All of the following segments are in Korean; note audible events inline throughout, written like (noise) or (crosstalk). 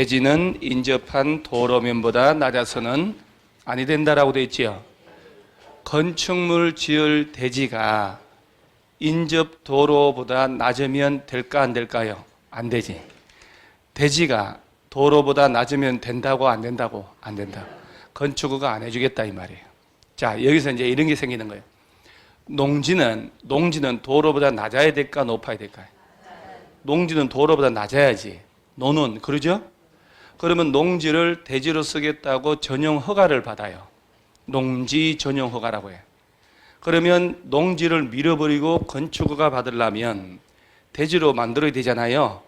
대지는 인접한 도로면보다 낮아서는 아니 된다라고 돼 있지요. 건축물 지을 대지가 인접 도로보다 낮으면 될까 안 될까요? 안 되지. 대지가 도로보다 낮으면 된다고 안 된다고 안 된다. 건축가가 안 해주겠다 이 말이에요. 자 여기서 이제 이런 게 생기는 거예요. 농지는 농지는 도로보다 낮아야 될까 높아야 될까요? 농지는 도로보다 낮아야지. 노는 그러죠? 그러면 농지를 대지로 쓰겠다고 전용 허가를 받아요. 농지 전용 허가라고 해요. 그러면 농지를 밀어버리고 건축허가 받으려면 대지로 만들어야 되잖아요.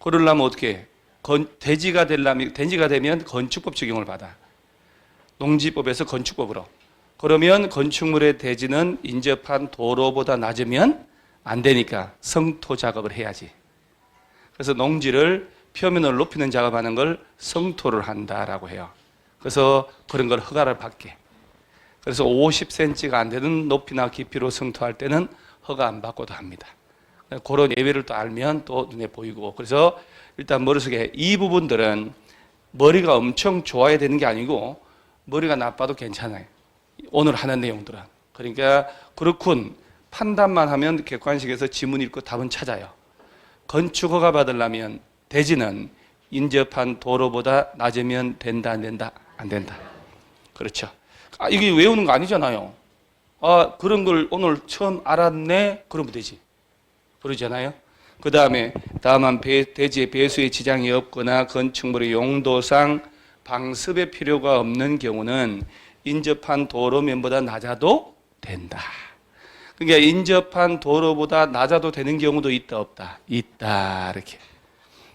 그러려면 어떻게? 건, 대지가 되려면 대지가 되면 건축법 적용을 받아. 농지법에서 건축법으로. 그러면 건축물의 대지는 인접한 도로보다 낮으면 안 되니까 성토 작업을 해야지. 그래서 농지를 표면을 높이는 작업하는 걸 성토를 한다라고 해요. 그래서 그런 걸 허가를 받게. 그래서 50cm가 안 되는 높이나 깊이로 성토할 때는 허가 안 받고도 합니다. 그런 예외를 또 알면 또 눈에 보이고 그래서 일단 머릿속에 이 부분들은 머리가 엄청 좋아야 되는 게 아니고 머리가 나빠도 괜찮아요. 오늘 하는 내용들은. 그러니까 그렇군 판단만 하면 객관식에서 지문 읽고 답은 찾아요. 건축 허가 받으려면 대지는 인접한 도로보다 낮으면 된다 안 된다 안 된다. 그렇죠. 아, 이게 외우는 거 아니잖아요. 아 그런 걸 오늘 처음 알았네 그러면 되지. 그러잖아요. 그 다음에 다만 배, 대지의 배수의 지장이 없거나 건축물의 용도상 방습의 필요가 없는 경우는 인접한 도로면보다 낮아도 된다. 그러니까 인접한 도로보다 낮아도 되는 경우도 있다 없다. 있다 이렇게.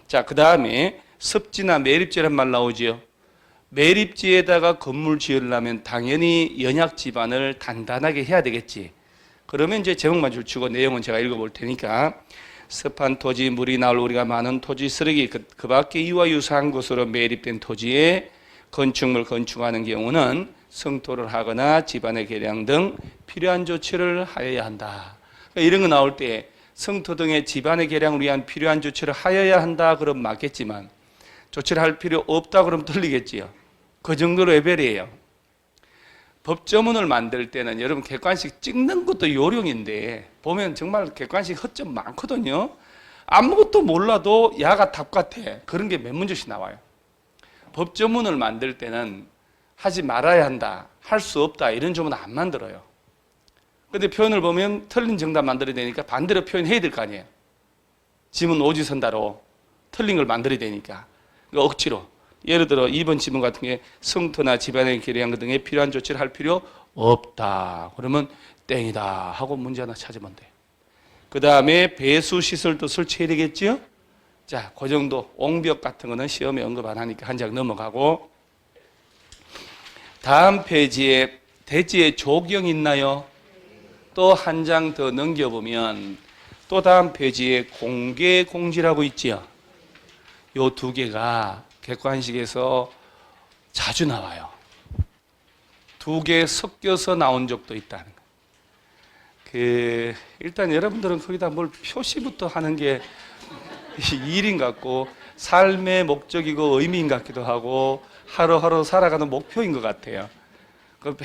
자, 그 다음에 습지나 매립지란 말 나오지요. 매립지에다가 건물 지으려면 당연히 연약 지반을 단단하게 해야 되겠지. 그러면 이제 제목만 줄치고 내용은 제가 읽어볼 테니까 습한 토지, 물이 나올 우리가 많은 토지 쓰레기 그, 그 밖에 이와 유사한 것으로 매립된 토지에 건축물 건축하는 경우는 성토를 하거나 집안의 개량 등 필요한 조치를 하여야 한다. 그러니까 이런 거 나올 때 성토 등의 집안의 개량을 위한 필요한 조치를 하여야 한다 그럼 맞겠지만 조치를 할 필요 없다 그럼 틀리겠지요. 그 정도로 레벨이에요. 법조문을 만들 때는 여러분 객관식 찍는 것도 요령인데 보면 정말 객관식 허점 많거든요. 아무것도 몰라도 야가 답 같아. 그런 게 몇 문제씩 나와요. 법조문을 만들 때는 하지 말아야 한다, 할 수 없다 이런 조문 안 만들어요. 근데 표현을 보면 틀린 정답 만들어야 되니까 반대로 표현해야 될 거 아니에요. 지문 오지선다로 틀린 걸 만들어야 되니까. 그러니까 억지로. 예를 들어 2번 지문 같은 게 성토나 집안의 계량 등에 필요한 조치를 할 필요 없다. 그러면 땡이다 하고 문제 하나 찾으면 돼. 그 다음에 배수 시설도 설치해야 되겠죠? 자, 그 정도 옹벽 같은 거는 시험에 언급 안 하니까 한 장 넘어가고 다음 페이지에 대지에 조경 있나요? 또 한 장 더 넘겨보면 또 다음 페이지에 공개 공지라고 있지요. 요 두 개가 객관식에서 자주 나와요. 두 개 섞여서 나온 적도 있다는 거. 그 일단 여러분들은 거기다 뭘 표시부터 하는 게 (laughs) 일인 같고 삶의 목적이고 의미인 같기도 하고 하루하루 살아가는 목표인 것 같아요. 그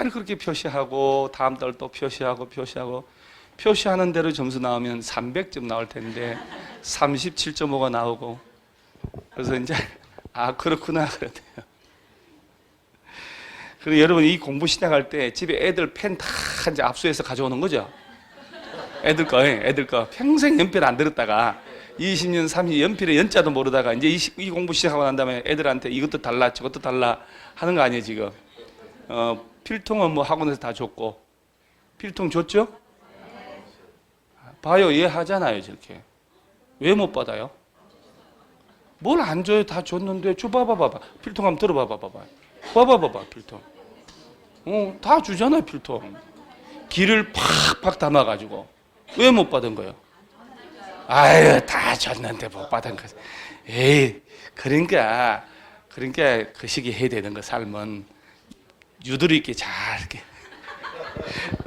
매일 그렇게 표시하고 다음 달 또 표시하고 표시하고 표시하는 대로 점수 나오면 300점 나올 텐데 37.5가 나오고 그래서 이제 아 그렇구나 그러대요. 그리고 여러분 이 공부 시작할 때 집에 애들 펜 다 이제 압수해서 가져오는 거죠. 애들 거, 예, 애들 거 평생 연필 안 들었다가 20년, 30년 연필에 연자도 모르다가 이제 이 공부 시작하고 난 다음에 애들한테 이것도 달라, 저것도 달라 하는 거 아니에요 지금? 어, 필통은 뭐 학원에서 다 줬고 필통 줬죠? 봐요, 얘 하잖아요 저렇게. 왜 못 받아요? 뭘 안 줘요? 다 줬는데 줘봐봐 봐봐. 필통 한번 들어봐봐 봐봐. 봐봐 봐봐 필통. 어, 다 주잖아요 필통. 기를 팍팍 담아가지고 왜 못 받은 거예요? 아유 다 줬는데 못 받은 거. 에이 그러니까 그러니까 그 시기 해야 되는 거 삶은 유도리 있게 잘 이렇게.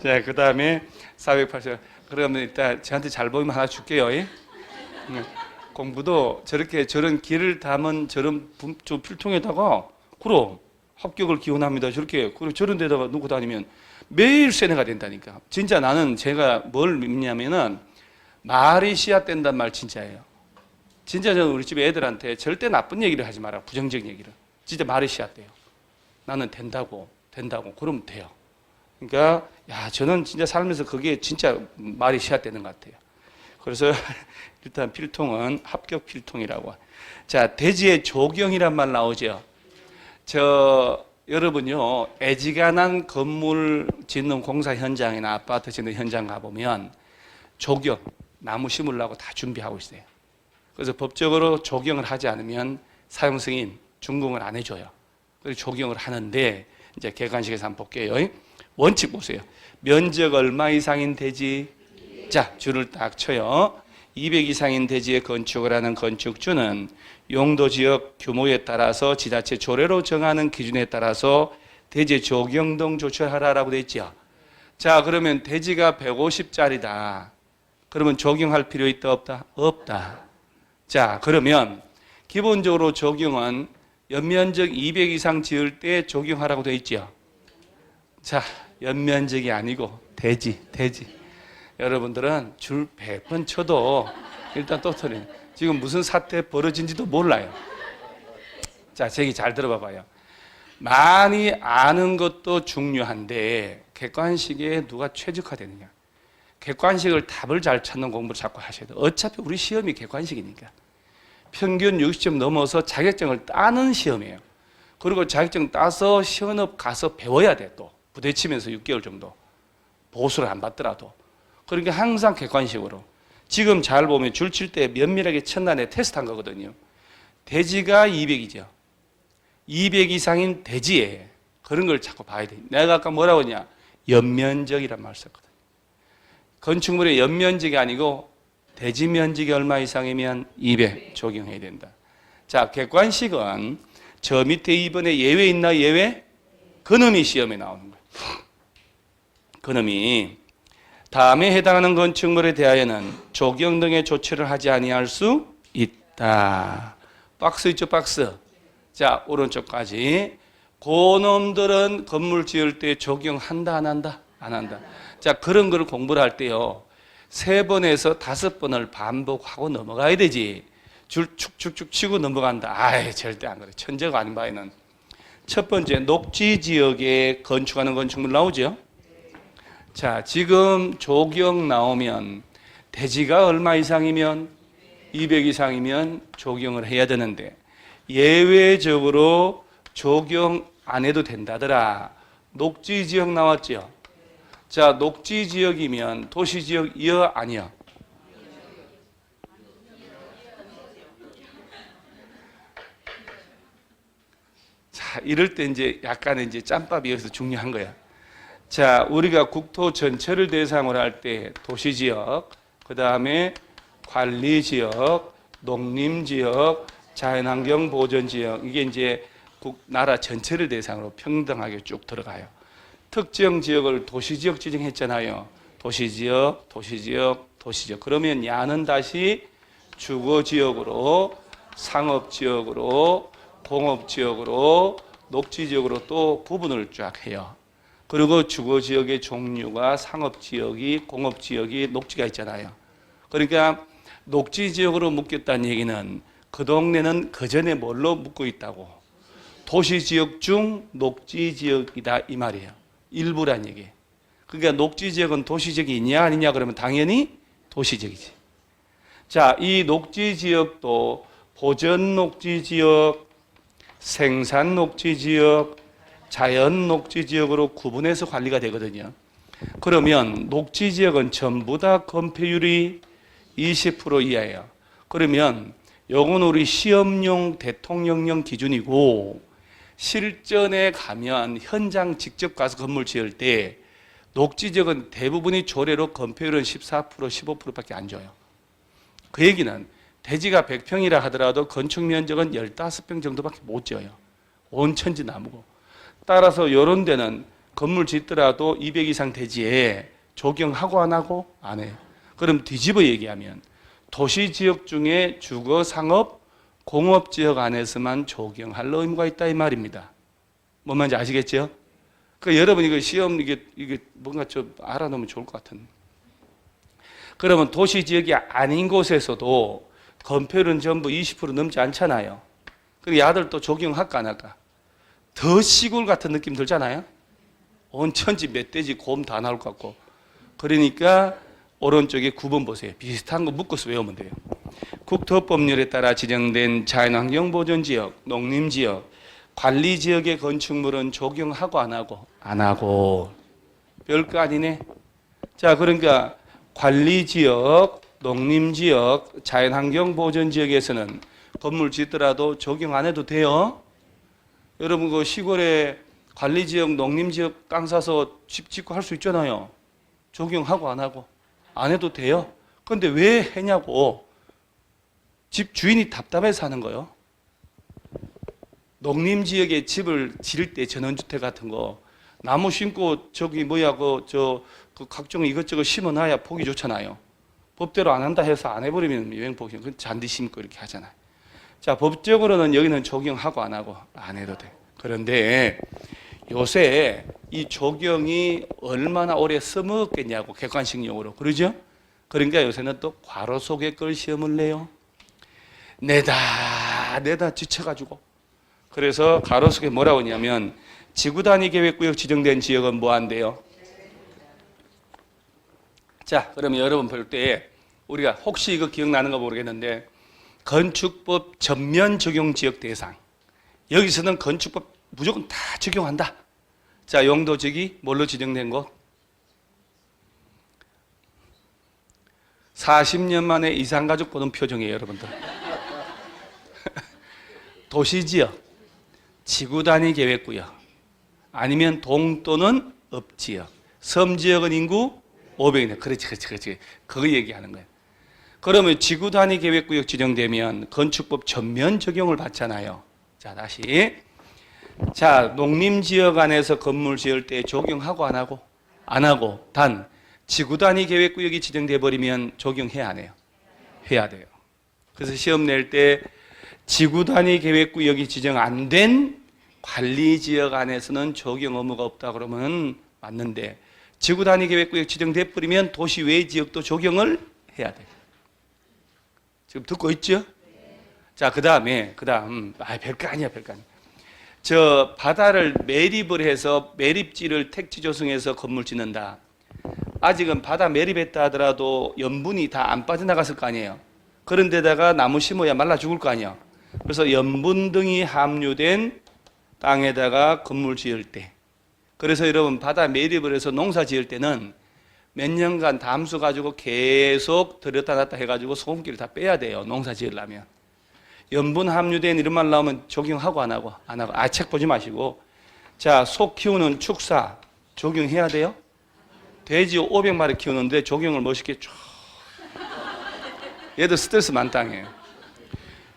자 그 다음에 480. 그러면 일단 저한테 잘 보이면 하나 줄게요. 예? 응. 공부도 저렇게 저런 길을 담은 저런 분- 저 필통에다가 그럼 합격을 기원합니다. 저렇게 그리고 저런 데다가 놓고 다니면 매일 세뇌가 된다니까. 진짜 나는 제가 뭘 믿냐면은 말이 씨앗 된단 말 진짜예요. 진짜 저는 우리 집 애들한테 절대 나쁜 얘기를 하지 마라. 부정적 얘기를. 진짜 말이 씨앗 돼요. 나는 된다고 된다고 그러면 돼요. 그러니까 야 저는 진짜 살면서 그게 진짜 말이 씨앗되는 것 같아요. 그래서 (laughs) 일단 필통은 합격 필통이라고. 자 대지의 조경이란 말 나오죠. 저 여러분요 애지간한 건물 짓는 공사 현장이나 아파트 짓는 현장 가보면 조경 나무 심으려고 다 준비하고 있어요. 그래서 법적으로 조경을 하지 않으면 사용 승인 준공을 안 해줘요. 그래서 조경을 하는데 이제 객관식에서 한번 볼게요. 원칙 보세요. 면적 얼마 이상인 대지? 자, 줄을 딱 쳐요. 200 이상인 대지에 건축을 하는 건축주는 용도 지역 규모에 따라서 지자체 조례로 정하는 기준에 따라서 대지 조경 등 조치를 하라라고 돼 있죠. 자, 그러면 대지가 150짜리다. 그러면 조경할 필요 있다 없다? 없다. 자, 그러면 기본적으로 조경은 연면적 200 이상 지을 때 조경하라고 돼 있죠. 자, 연면적이 아니고 대지, 대지. 여러분들은 줄 100번 쳐도 일단 또 터리네. 지금 무슨 사태 벌어진지도 몰라요. 자, 제 얘기 잘 들어봐 봐요. 많이 아는 것도 중요한데 객관식에 누가 최적화되느냐. 객관식을 답을 잘 찾는 공부를 자꾸 하셔야 돼요. 어차피 우리 시험이 객관식이니까. 평균 60점 넘어서 자격증을 따는 시험이에요. 그리고 자격증 따서 시연업 가서 배워야 돼 또. 부대치면서 6개월 정도. 보수를 안 받더라도. 그러니까 항상 객관식으로. 지금 잘 보면 줄칠 때 면밀하게 첫날에 테스트 한 거거든요. 대지가 200이죠. 200 이상인 대지에 그런 걸 자꾸 봐야 돼. 내가 아까 뭐라고 했냐? 연면적이란 말 썼거든. 건축물의 연면적이 아니고 대지 면적이 얼마 이상이면 200 적용해야 된다. 자, 객관식은 저 밑에 이번에 예외 있나 예외? 그놈이 시험에 나오는 거예요. 그놈이 다음에 해당하는 건축물에 대하여는 조경 등의 조치를 하지 아니할 수 있다. 박스 있죠, 박스. 자, 오른쪽까지. 고놈들은 건물 지을 때 적용한다, 안 한다? 안 한다. 자, 그런 걸 공부를 할 때요. 세 번에서 다섯 번을 반복하고 넘어가야 되지. 줄 축축축 치고 넘어간다. 아이, 절대 안 그래. 천재가 아닌 바에는. 첫 번째, 녹지 지역에 건축하는 건축물 나오죠? 자, 지금 조경 나오면 대지가 얼마 이상이면 200 이상이면 조경을 해야 되는데 예외적으로 조경 안 해도 된다더라. 녹지 지역 나왔죠? 자, 녹지 지역이면 도시 지역이여 아니야? 자, 이럴 때 이제 약간 이제 짬밥이 여기서 중요한 거야. 자, 우리가 국토 전체를 대상으로 할 때 도시 지역, 그 다음에 관리 지역, 농림 지역, 자연환경 보전 지역, 이게 이제 국, 나라 전체를 대상으로 평등하게 쭉 들어가요. 특정 지역을 도시 지역 지정했잖아요. 도시 지역, 도시 지역, 도시 지역. 그러면 야는 다시 주거 지역으로, 상업 지역으로, 공업 지역으로, 녹지 지역으로 또 구분을 쫙 해요. 그리고 주거 지역의 종류가 상업 지역이, 공업 지역이, 녹지가 있잖아요. 그러니까 녹지 지역으로 묶였다는 얘기는 그 동네는 그 전에 뭘로 묶고 있다고? 도시 지역 중 녹지 지역이다 이 말이에요. 일부란 얘기. 그러니까 녹지 지역은 도시 지역이 있냐 아니냐 그러면 당연히 도시 지역이지. 자, 이 녹지 지역도 보전 녹지 지역, 생산 녹지 지역, 자연 녹지 지역으로 구분해서 관리가 되거든요. 그러면 녹지 지역은 전부 다 건폐율이 20% 이하예요. 그러면 요건 우리 시험용 대통령령 기준이고 실전에 가면 현장 직접 가서 건물 지을 때 녹지 지역은 대부분이 조례로 건폐율은 14% 15%밖에 안 줘요. 그 얘기는 대지가 100평이라 하더라도 건축 면적은 15평 정도밖에 못 지어요. 온천지 나무고. 따라서 이런 데는 건물 짓더라도 200 이상 대지에 조경하고 안 하고 안 해요. 그럼 뒤집어 얘기하면 도시 지역 중에 주거 상업 공업 지역 안에서만 적용할 의무가 있다 이 말입니다. 뭔 말인지 아시겠죠? 그 여러분 이거 시험 이게 이게 뭔가 좀 알아놓으면 좋을 것 같은. 그러면 도시 지역이 아닌 곳에서도 건폐율은 전부 20% 넘지 않잖아요. 그리고 야들 또 적용할까 안 할까? 더 시골 같은 느낌 들잖아요. 온천지 멧돼지 곰 다 나올 것 같고. 그러니까 오른쪽에 9번 보세요. 비슷한 거 묶어서 외우면 돼요. 국토법률에 따라 지정된 자연환경보전지역, 농림지역, 관리지역의 건축물은 적용하고 안 하고? 안 하고. 별거 아니네. 자, 그러니까 관리지역, 농림지역, 자연환경보전지역에서는 건물 짓더라도 적용 안 해도 돼요. 여러분 그 시골에 관리지역, 농림지역 땅 사서 집 짓고 할 수 있잖아요. 적용하고 안 하고 안 해도 돼요. 그런데 왜 해냐고 집 주인이 답답해서 하는 거요. 농림 지역에 집을 지을 때 전원주택 같은 거 나무 심고 저기 뭐야 그저 그 각종 이것저것 심어놔야 보기 좋잖아요. 법대로 안 한다 해서 안 해버리면 여행복이 그 잔디 심고 이렇게 하잖아요. 자 법적으로는 여기는 적용하고 안 하고 안 해도 돼. 그런데 요새 이 적용이 얼마나 오래 써먹겠냐고 객관식용으로 그러죠? 그러니까 요새는 또 괄호 속에 걸 시험을 내요. 내다 내다 지쳐가지고 그래서 가로 속에 뭐라고 하냐면 지구 단위 계획구역 지정된 지역은 뭐 한대요? 자, 그러면 여러분 볼 때 우리가 혹시 이거 기억나는 거 모르겠는데 건축법 전면 적용 지역 대상 여기서는 건축법 무조건 다 적용한다. 자, 지기 뭘로 지정된 곳? 40년 만에 이상가족 보는 표정이에요, 여러분들. (laughs) 도시지역, 지구 단위 계획구역, 아니면 동 또는 읍지역, 섬지역은 인구 500이네. 그렇지, 그렇지, 그렇지. 그거 얘기하는 거예요. 그러면 지구 단위 계획구역 지정되면 건축법 전면 적용을 받잖아요. 자, 다시. 자, 농림 지역 안에서 건물 지을 때 적용하고 안 하고? 안 하고. 단, 지구 단위 계획 구역이 지정돼 버리면 적용해야 안 해요? 해야 돼요. 그래서 시험 낼 때 지구 단위 계획 구역이 지정 안 된 관리 지역 안에서는 적용 의무가 없다 그러면 맞는데 지구 단위 계획 구역 지정돼 버리면 도시 외 지역도 적용을 해야 돼. 지금 듣고 있죠? 자, 그다음에 그다음 아 별거 아니야, 별거 아니야. 저 바다를 매립을 해서 매립지를 택지 조성해서 건물 짓는다. 아직은 바다 매립했다 하더라도 염분이 다 안 빠져나갔을 거 아니에요. 그런 데다가 나무 심어야 말라 죽을 거 아니에요. 그래서 염분 등이 함유된 땅에다가 건물 지을 때 그래서 여러분 바다 매립을 해서 농사 지을 때는 몇 년간 담수 가지고 계속 들였다 놨다 해가지고 소금기를 다 빼야 돼요. 농사 지으려면. 염분 함유된 말 나오면 적용하고 안 하고 안 하고 아 책 보지 마시고 자 소 키우는 축사 적용해야 돼요. 돼지 500마리 키우는데 적용을 멋있게 쫙 얘들 스트레스 만땅이에요.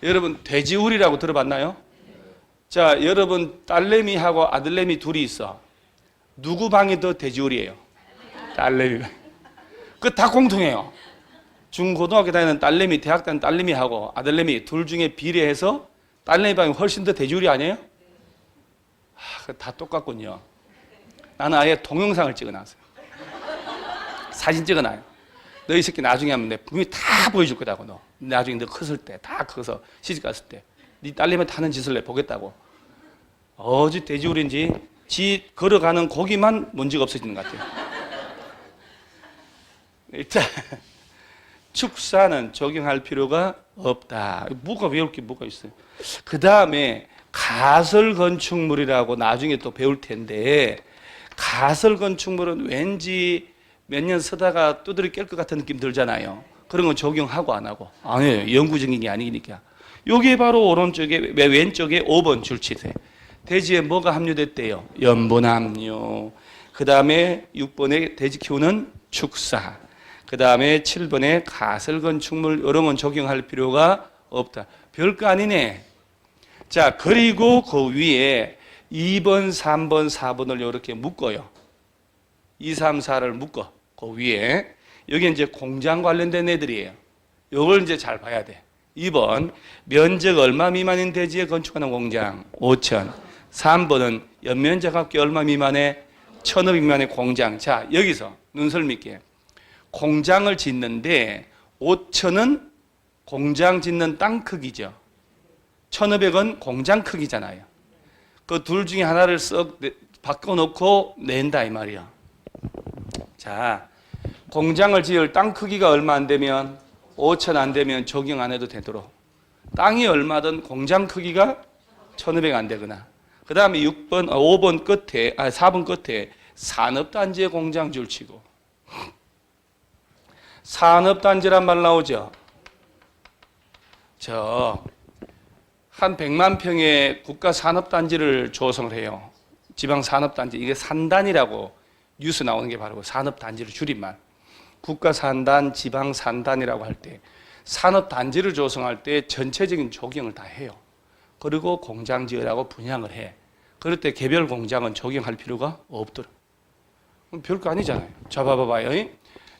여러분 돼지우리라고 들어봤나요? 자 여러분 딸내미하고 아들내미 둘이 있어. 누구 방이 더 돼지우리예요? 딸내미. 그 다 공통해요. 중고등학교 다니는 딸내미, 대학 다니는 딸내미하고 아들내미 둘 중에 비례해서 딸내미 방이 훨씬 더 돼지우리 아니에요? 하, 다 똑같군요. 나는 아예 동영상을 찍어놨어요. 사진 찍어놔요. 너이 새끼 나중에 하면 내 분명히 다 보여줄 거다고 너. 나중에 너 컸을 때, 다 커서 시집 갔을 때, 네 딸내미 타는 짓을 내 보겠다고. 어지 돼지우리인지 지 걸어가는 고기만 먼지가 없어지는 것 같아요. 일단 축사는 적용할 필요가 없다. 뭐가 외울 게 뭐가 있어요? 그 다음에 가설 건축물이라고 나중에 또 배울 텐데 가설 건축물은 왠지 몇 년 쓰다가 두드려 깰 것 같은 느낌 들잖아요. 그런 건 적용하고 안 하고 아니에요. 영구적인 게 아니니까. 여기 바로 오른쪽에 왼쪽에 5번 줄치세. 돼지에 뭐가 함유됐대요? 염분 함유. 그 다음에 6번에 돼지 키우는 축사. 그 다음에 7번에 가설 건축물 이런 건 적용할 필요가 없다. 별거 아니네. 자, 그리고 그 위에 2번, 3번, 4번을 이렇게 묶어요. 2, 3, 4를 묶어. 그 위에. 여기 이제 공장 관련된 애들이에요. 요걸 이제 잘 봐야 돼. 2번 면적 얼마 미만인 대지에 건축하는 공장 5천. 3번은 연면적 합계 얼마 미만의 1,500 미만의 공장. 자, 여기서 눈설 믿게. 공장을 짓는데 5천은 공장 짓는 땅 크기죠. 1,500은 공장 크기잖아요. 그 둘 중에 하나를 썩 내- 바꿔놓고 낸다 이 말이야. 자, 공장을 지을 땅 크기가 얼마 안 되면 5천 안 되면 적용 안 해도 되도록 땅이 얼마든 공장 크기가 1,500 안 되거나 그 다음에 6번, 아, 5번 끝에, 아, 4번 끝에 산업단지의 공장 줄치고 산업단지란 말 나오죠? 저, 한 100만 평의 국가 산업단지를 조성을 해요. 지방 산업단지. 이게 산단이라고 뉴스 나오는 게 바로 그 산업단지를 줄임말. 국가 산단, 지방 산단이라고 할 때 산업단지를 조성할 때 전체적인 조경을 다 해요. 그리고 공장 지으라고 분양을 해. 그럴 때 개별 공장은 적용할 필요가 없더라. 별거 아니잖아요. 자, 봐봐봐요.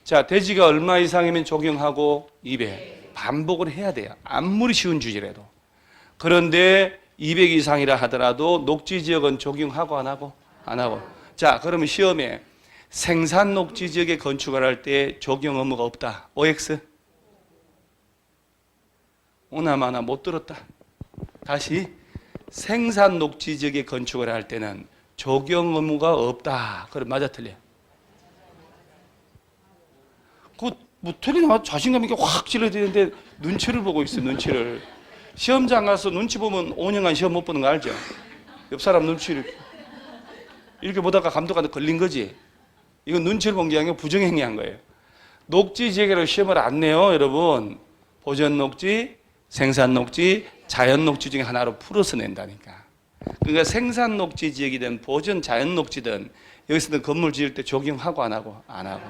이. 자, 대지가 얼마 이상이면 적용하고 200. 반복을 해야 돼요. 아무리 쉬운 주제라도. 그런데 200 이상이라 하더라도 녹지 지역은 적용하고 안 하고? 안 하고. 자, 그러면 시험에 생산 녹지 지역에 건축을 할 때 적용 의무가 없다. OX? 오나마나 못 들었다. 다시 생산 녹지 지역에 건축을 할 때는 적용 의무가 없다. 그럼 맞아 틀려? 그뭐 틀리나 자신감 있게 확 찔러야 되는데 눈치를 보고 있어 눈치를. 시험장 가서 눈치 보면 5년간 시험 못 보는 거 알죠? 옆 사람 눈치를 이렇게 보다가 감독한테 걸린 거지. 이건 눈치를 본 게 아니고 부정행위한 거예요. 녹지 지역으로 시험을 안 내요, 여러분. 보전 녹지, 생산 녹지, 자연 녹지 중에 하나로 풀어서 낸다니까. 그러니까 생산 녹지 지역이든 보전 자연 녹지든 여기서는 건물 지을 때 적용하고 안 하고 안 하고.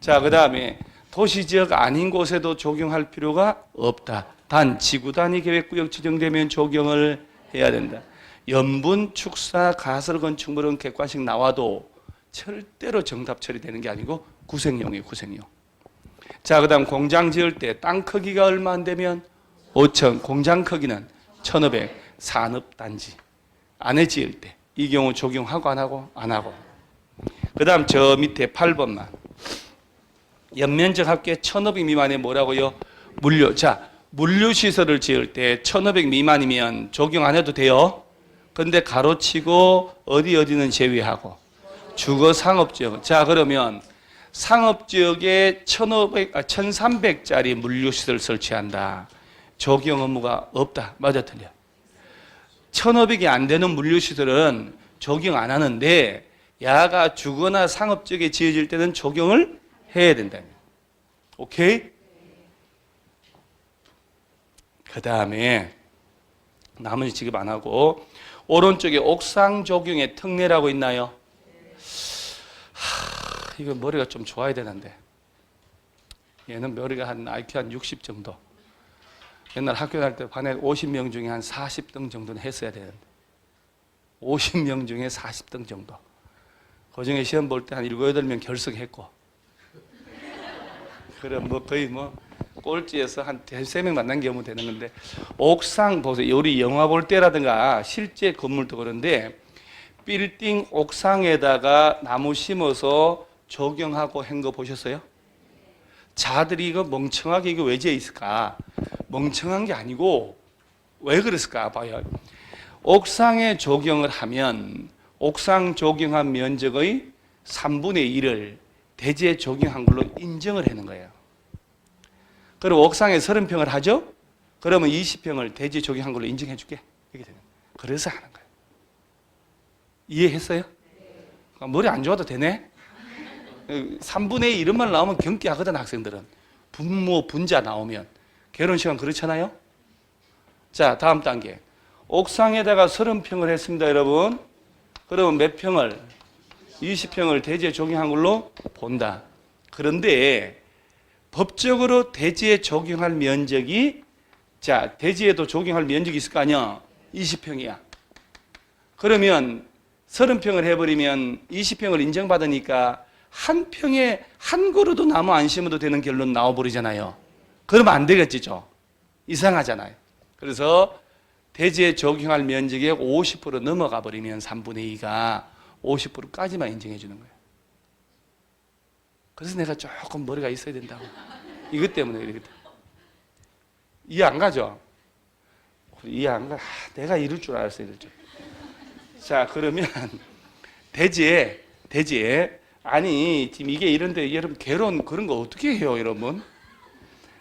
자, 그 다음에 도시 지역 아닌 곳에도 적용할 필요가 없다. 단 지구 단위 계획 구역 지정되면 적용을 해야 된다. 염분, 축사, 가설 건축물은 객관식 나와도 절대로 정답 처리되는 게 아니고 구색용이에요, 구색용. 자, 그다음 공장 지을 때 땅 크기가 얼마 안 되면 5천, 공장 크기는 1,500 산업 단지 안에 지을 때 이 경우 적용하고 안 하고 안 하고. 그다음 저 밑에 8번만 연면적 합계 1,500 미만의 뭐라고요? 물류. 자, 물류 시설을 지을 때 1,500 미만이면 적용 안 해도 돼요. 근데 가로치고 어디 어디는 제외하고 주거 상업 지역. 자, 그러면 상업 지역에 1,500, 아, 1,300짜리 물류 시설 설치한다. 적용 의무가 없다. 맞아, 틀려. 1,500이 안 되는 물류 시설은 적용 안 하는데, 야가 주거나 상업 지역에 지어질 때는 적용을 해야 된다. 오케이? 그 다음에, 나머지 지급 안 하고, 오른쪽에 옥상 적용의 특례라고 있나요? 이거 머리가 좀 좋아야 되는데 얘는 머리가 한 IQ 한 60 정도 옛날 학교 다닐 때 반에 50명 중에 한 40등 정도는 했어야 되는데 50명 중에 40등 정도 그 중에 시험 볼 때 한 7, 8명 결석했고 그래 뭐 거의 뭐 꼴찌에서 한 3명 만난 경우 되는 건데 옥상 보세요 우리 영화 볼 때라든가 실제 건물도 그런데 빌딩 옥상에다가 나무 심어서 조경하고 한 거 보셨어요? 자들이 이거 멍청하게 이거 왜 지어 있을까? 멍청한 게 아니고 왜 그랬을까 봐요. 옥상에 조경을 하면 옥상 조경한 면적의 3분의 1을 대지에 조경한 걸로 인정을 하는 거예요. 그리고 옥상에 30평을 하죠? 그러면 20평을 대지에 조경한 걸로 인정해 줄게. 이렇게 되는. 그래서 하는 거예요. 이해했어요? 머리 안 좋아도 되네? 3분의 1만 나오면 경기하거든 학생들은 분모 분자 나오면 결혼식은 그렇잖아요 자 다음 단계 옥상에다가 30평을 했습니다 여러분 그러면 몇 평을 20평을 대지에 적용한 걸로 본다 그런데 법적으로 대지에 적용할 면적이 자 대지에도 적용할 면적이 있을 거 아니야 20평이야 그러면 30평을 해 버리면 20평을 인정받으니까 한 평에 한 그루도 나무 안 심어도 되는 결론 나와 버리잖아요. 그러면 안 되겠지죠. 이상하잖아요. 그래서 대지에 적용할 면적의 50% 넘어가 버리면 3분의 2가 50%까지만 인정해 주는 거예요. 그래서 내가 조금 머리가 있어야 된다고. 이것 때문에 그러거든. 이해 안 가죠? 이해 안 가. 아, 내가 이럴 줄 알았어, 이럴 줄. 자, 그러면 (laughs) 대지에 대지에 아니 지금 이게 이런데 여러분 개론 그런 거 어떻게 해요, 여러분?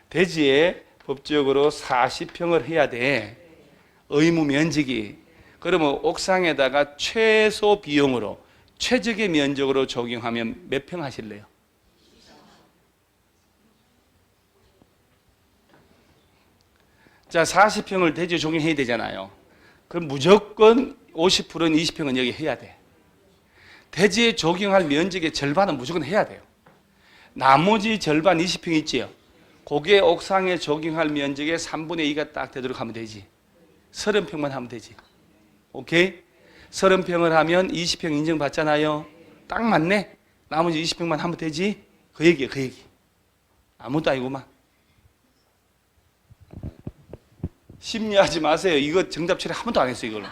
대지에 법적으로 40평을 해야 돼. 의무 면적이. 그러면 옥상에다가 최소 비용으로 최적의 면적으로 적용하면 몇 평 하실래요? 자, 40평을 대지에 적용해야 되잖아요. 그럼 무조건 50%는 20평은 여기 해야 돼. 대지에 적용할 면적의 절반은 무조건 해야 돼요. 나머지 절반 20평 있지요. 그게 옥상에 적용할 면적의 3분의 2가 딱 되도록 하면 되지. 30평만 하면 되지. 오케이? 30평을 하면 20평 인정받잖아요. 딱 맞네. 나머지 20평만 하면 되지. 그 얘기야, 그 얘기. 아무것도 아니구만. 심리하지 마세요. 이거 정답 처리 한 번도 안 했어요, 이걸로.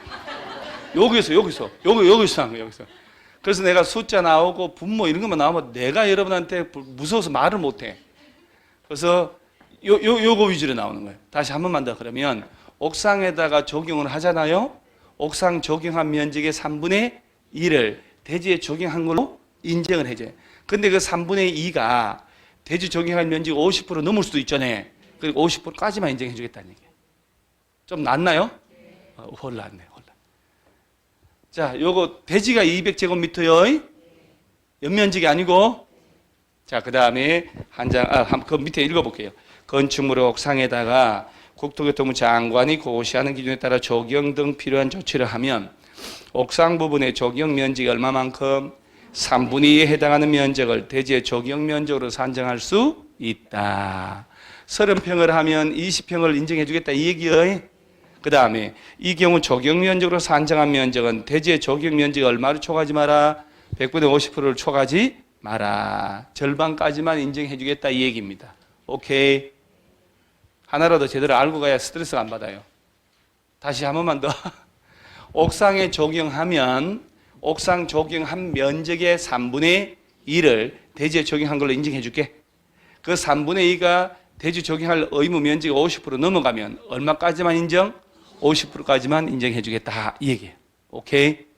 여기서, 여기서, 여기, 여기서 한 거예요, 여기서. 그래서 내가 숫자 나오고 분모 이런 것만 나오면 내가 여러분한테 무서워서 말을 못 해. 그래서 요, 요, 요거 위주로 나오는 거예요. 다시 한 번만 더 그러면 옥상에다가 적용을 하잖아요. 옥상 적용한 면적의 3분의 2를 대지에 적용한 걸로 인정을 해줘요. 근데 그 3분의 2가 대지 적용할 면적 50% 넘을 수도 있잖아요. 그리고 50%까지만 인정해 주겠다는 얘기예요. 좀 낫나요? 어, 훨 낫네, 훨 낫. 자, 요거 대지가 200제곱미터요. 연면적이 아니고 자, 그 다음에 한 장, 아, 한, 그 밑에 읽어볼게요. 건축물 옥상에다가 국토교통부 장관이 고시하는 기준에 따라 조경 등 필요한 조치를 하면 옥상 부분의 조경 면적이 얼마만큼 3분의 2에 해당하는 면적을 대지의 조경 면적으로 산정할 수 있다. 30평을 하면 20평을 인정해 주겠다 이 얘기예요. 그 다음에 이 경우 조경 면적으로 산정한 면적은 대지의 조경 면적이 얼마를 초과하지 마라? 100분의 50%를 초과하지 마라. 절반까지만 인정해 주겠다 이 얘기입니다. 오케이. 하나라도 제대로 알고 가야 스트레스가 안 받아요. 다시 한 번만 더. (laughs) 옥상에 적용하면 옥상 적용한 면적의 3분의 2를 대지에 적용한 걸로 인정해 줄게. 그 3분의 2가 대지 적용할 의무 면적이 50% 넘어가면 얼마까지만 인정? 50%까지만 인정해 주겠다. 이 얘기예요. 오케이?